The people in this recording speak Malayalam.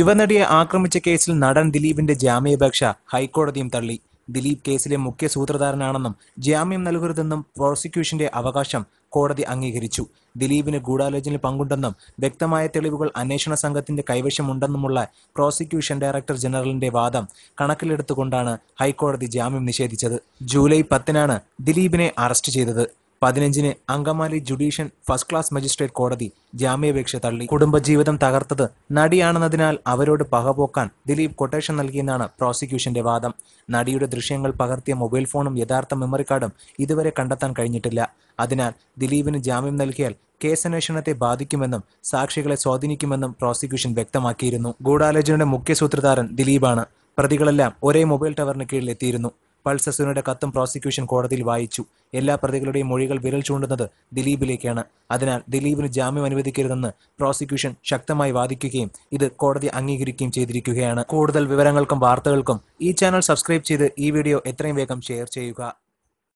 യുവനടിയെ ആക്രമിച്ച കേസിൽ നടൻ ദിലീപിന്റെ ജാമ്യാപേക്ഷ ഹൈക്കോടതിയും തള്ളി. ദിലീപ് കേസിലെ മുഖ്യ സൂത്രധാരനാണെന്നും ജാമ്യം നൽകരുതെന്നും പ്രോസിക്യൂഷന്റെ അവകാശം കോടതി അംഗീകരിച്ചു. ദിലീപിന് ഗൂഢാലോചനയിൽ പങ്കുണ്ടെന്നും വ്യക്തമായ തെളിവുകൾ അന്വേഷണ സംഘത്തിന്റെ കൈവശമുണ്ടെന്നുമുള്ള പ്രോസിക്യൂഷൻ ഡയറക്ടർ ജനറലിന്റെ വാദം കണക്കിലെടുത്തുകൊണ്ടാണ് ഹൈക്കോടതി ജാമ്യം നിഷേധിച്ചത്. ജൂലൈ പത്തിനാണ് ദിലീപിനെ അറസ്റ്റ് ചെയ്തത്. പതിനഞ്ചിന് Angamaly judicial first class magistrate കോടതി ജാമ്യാപേക്ഷ തള്ളി. കുടുംബജീവിതം തകർത്തത് നടിയാണെന്നതിനാൽ അവരോട് പകപോക്കാൻ ദിലീപ് കൊട്ടേഷൻ നൽകിയെന്നാണ് പ്രോസിക്യൂഷന്റെ വാദം. നടിയുടെ ദൃശ്യങ്ങൾ പകർത്തിയ മൊബൈൽ ഫോണും യഥാർത്ഥ മെമ്മറി കാർഡും ഇതുവരെ കണ്ടെത്താൻ കഴിഞ്ഞിട്ടില്ല. അതിനാൽ ദിലീപിന് ജാമ്യം നൽകിയാൽ കേസന്വേഷണത്തെ ബാധിക്കുമെന്നും സാക്ഷികളെ സ്വാധീനിക്കുമെന്നും പ്രോസിക്യൂഷൻ വ്യക്തമാക്കിയിരുന്നു. ഗൂഢാലോചനയുടെ മുഖ്യ സൂത്രധാരൻ ദിലീപാണ്. പ്രതികളെല്ലാം ഒരേ മൊബൈൽ ടവറിന് കീഴിൽ എത്തിയിരുന്നു പൾസസുനയുടെ കത്തും പ്രോസിക്യൂഷൻ കോടതിയിൽ വായിച്ചു. എല്ലാ പ്രതികളുടെയും മൊഴികൾ വിരൽ ചൂണ്ടുന്നത് ദിലീപിലേക്കാണ്. അതിനാൽ ദിലീപിന് ജാമ്യം അനുവദിക്കരുതെന്ന് പ്രോസിക്യൂഷൻ ശക്തമായി വാദിക്കുകയും ഇത് കോടതി അംഗീകരിക്കുകയും ചെയ്തിരിക്കുകയാണ്. കൂടുതൽ വിവരങ്ങൾക്കും വാർത്തകൾക്കും ഈ ചാനൽ സബ്സ്ക്രൈബ് ചെയ്ത് ഈ വീഡിയോ എത്രയും വേഗം ഷെയർ ചെയ്യുക.